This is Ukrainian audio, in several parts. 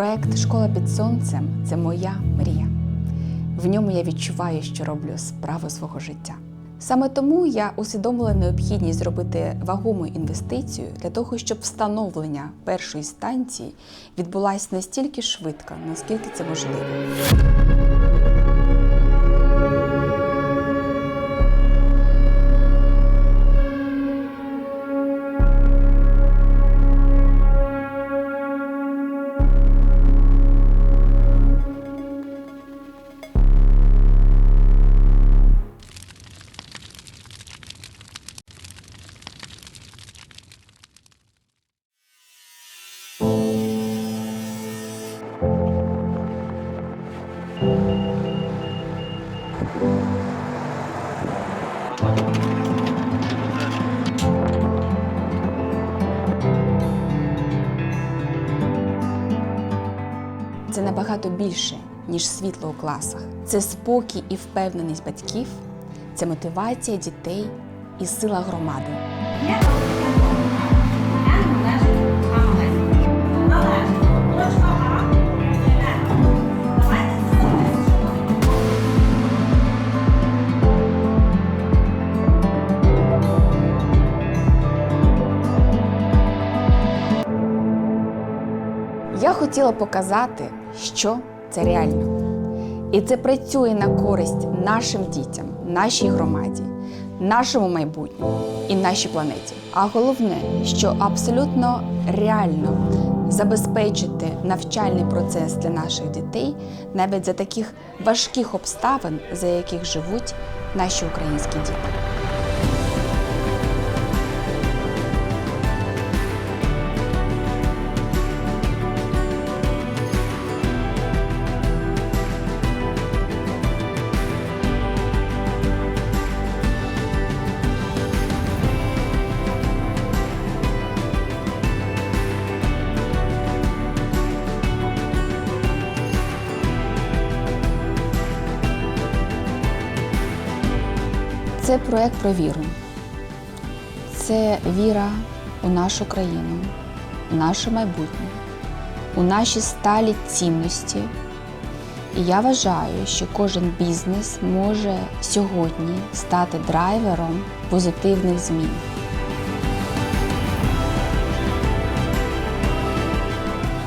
Проект Школа під сонцем це моя мрія. В ньому я відчуваю, що роблю справу свого життя. Саме тому я усвідомила необхідність зробити вагому інвестицію для того, щоб встановлення першої станції відбулася настільки швидко, наскільки це можливо. Це набагато більше, ніж світло у класах. Це спокій і впевненість батьків, це мотивація дітей і сила громади. Я хотіла показати, що це реально. І це працює на користь нашим дітям, нашій громаді, нашому майбутньому і нашій планеті. А головне, що абсолютно реально забезпечити навчальний процес для наших дітей навіть за таких важких обставин, за яких живуть наші українські діти. Це проект про віру. Це віра у нашу країну, у наше майбутнє, у наші сталі цінності. І я вважаю, що кожен бізнес може сьогодні стати драйвером позитивних змін.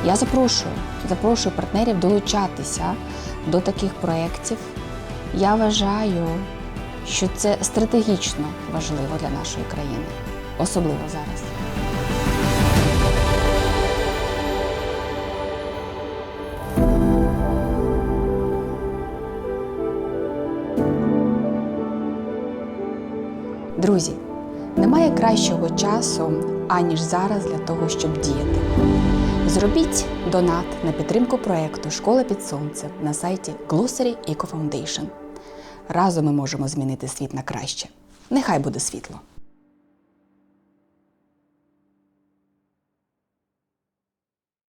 Я запрошую, запрошую партнерів долучатися до таких проєктів. Я вважаю, що це стратегічно важливо для нашої країни, особливо зараз. Друзі, немає кращого часу, аніж зараз для того, щоб діяти. Зробіть донат на підтримку проекту Школа під сонцем на сайті Glossary Eco Foundation. Разом ми можемо змінити світ на краще. Нехай буде світло!